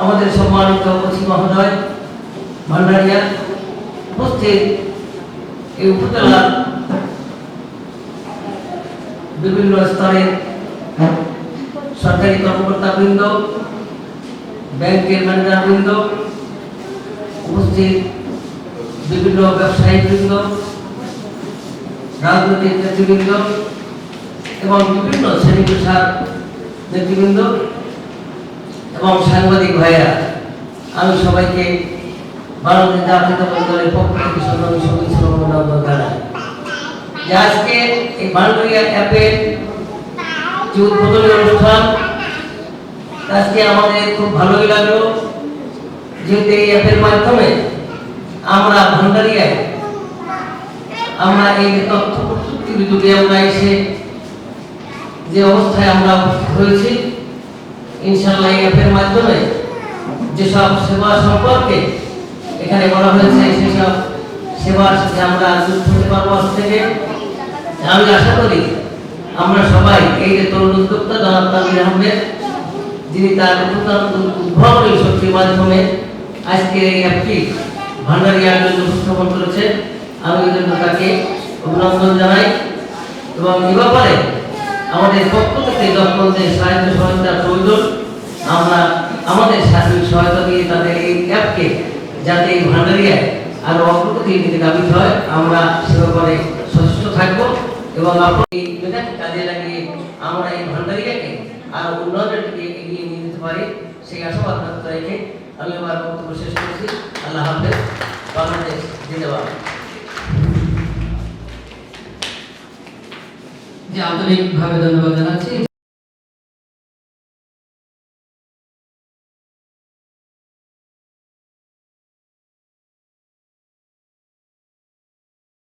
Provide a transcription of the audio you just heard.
আমাদের সম্মানিত অতিথি মহোদয় ভান্ডারিয়া উপস্থিত এই বিভিন্ন স্তরের সরকারি কর্মকর্তা বৃন্দ ব্যাংকের ম্যানেজার বৃন্দ উপস্থিত বিভিন্ন ব্যবসায়ী বৃন্দ রাজনৈতিক নেতৃবৃন্দ এবং বিভিন্ন শ্রেণি পেশার নেতৃবৃন্দ এবং সাংবাদিক ভাইরা আমি সবাইকে ভারতের জাতীয়তাবাদী দলের পক্ষ থেকে অভিনন্দন জানাই। আজকে এই বাংলাদেশ অ্যাপের যে উদ্বোধনী অনুষ্ঠান, আজকে আমাদের খুব ভালোই লাগল। যেহেতু এই অ্যাপের মাধ্যমে আমরা ভান্ডারিয়ায় আমরা এই প্রযুক্তির আমরা এসে যে অবস্থায় আমরা হয়েছি ইনশাল্লাহ অ্যাপের মাধ্যমে যেসব সেবা সম্পর্কে এখানে বলা হয়েছে, সেসব সেবার সাথে আমরা যুক্ত হতে পারব আজ থেকে। আমি আশা করি আমরা সবাই এই যে তরুণ উদ্যোক্তা জনাব তানভীর আহমেদ, যিনি তার উদ্ভাবনী শক্তির মাধ্যমে আজকে এই অ্যাপটি ভান্ডারিয়ার জন্য উপস্থাপন করেছে আমি তাকে অভিনন্দন জানাই। এবং এ ব্যাপারে আমাদের পক্ষ থেকে যখন যে সাহায্য সহায়তার প্রয়োজন। আমরা আমাদের সার্বিক সহায়তা দিয়ে তাদের এই অ্যাপকে যাতে এই ভান্ডারিয়ায় আরও অগ্রগতির দিকে দাবি হয়, আমরা সে ব্যাপারে সচেষ্ট থাকব। এবং আপনি কাজে লাগিয়ে আমরা এই ভান্ডারিয়াকে আরও উন্নয়নের দিকে এগিয়ে নিয়ে যেতে পারি, সেই আশাবাদ ব্যক্ত রেখে আমি আমার বক্তব্য শেষ করছি। আল্লাহ হাফেজ। বাংলাদেশ জিন্দাবাদ। যে আন্তরিকভাবে ধন্যবাদ জানাচ্ছি।